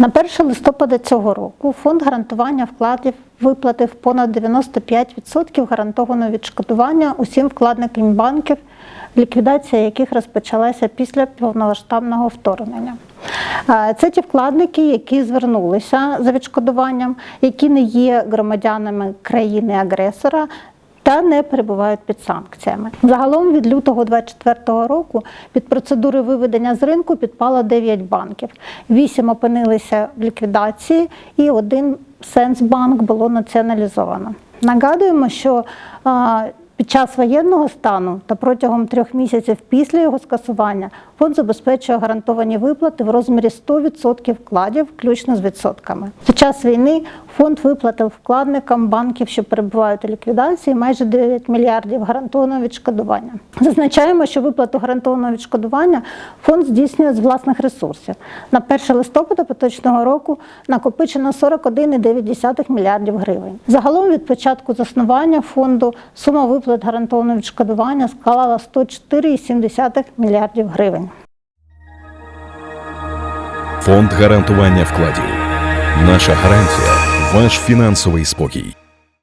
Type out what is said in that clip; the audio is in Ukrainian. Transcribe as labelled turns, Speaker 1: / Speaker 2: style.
Speaker 1: На 1 листопада цього року фонд гарантування вкладів виплатив понад 95% гарантованого відшкодування усім вкладникам банків, ліквідація яких розпочалася після повномасштабного вторгнення. Це ті вкладники, які звернулися за відшкодуванням, які не є громадянами країни-агресора та не перебувають під санкціями. Загалом від лютого 2024 року під процедури виведення з ринку підпало 9 банків. 8 опинилися в ліквідації і один Сенсбанк було націоналізовано. Нагадуємо, що під час воєнного стану та протягом трьох місяців після його скасування фонд забезпечує гарантовані виплати в розмірі 100% вкладів, включно з відсотками. Під час війни фонд виплатив вкладникам банків, що перебувають у ліквідації, майже 9 мільярдів гарантованого відшкодування. Зазначаємо, що виплату гарантованого відшкодування фонд здійснює з власних ресурсів. На 1 листопада поточного року накопичено 41,9 мільярдів гривень. Загалом від початку заснування фонду сума виплат гарантованого відшкодування склала 104,7 мільярдів гривень.
Speaker 2: Фонд гарантування вкладів. Наша гарантія ваш фінансовий спокій.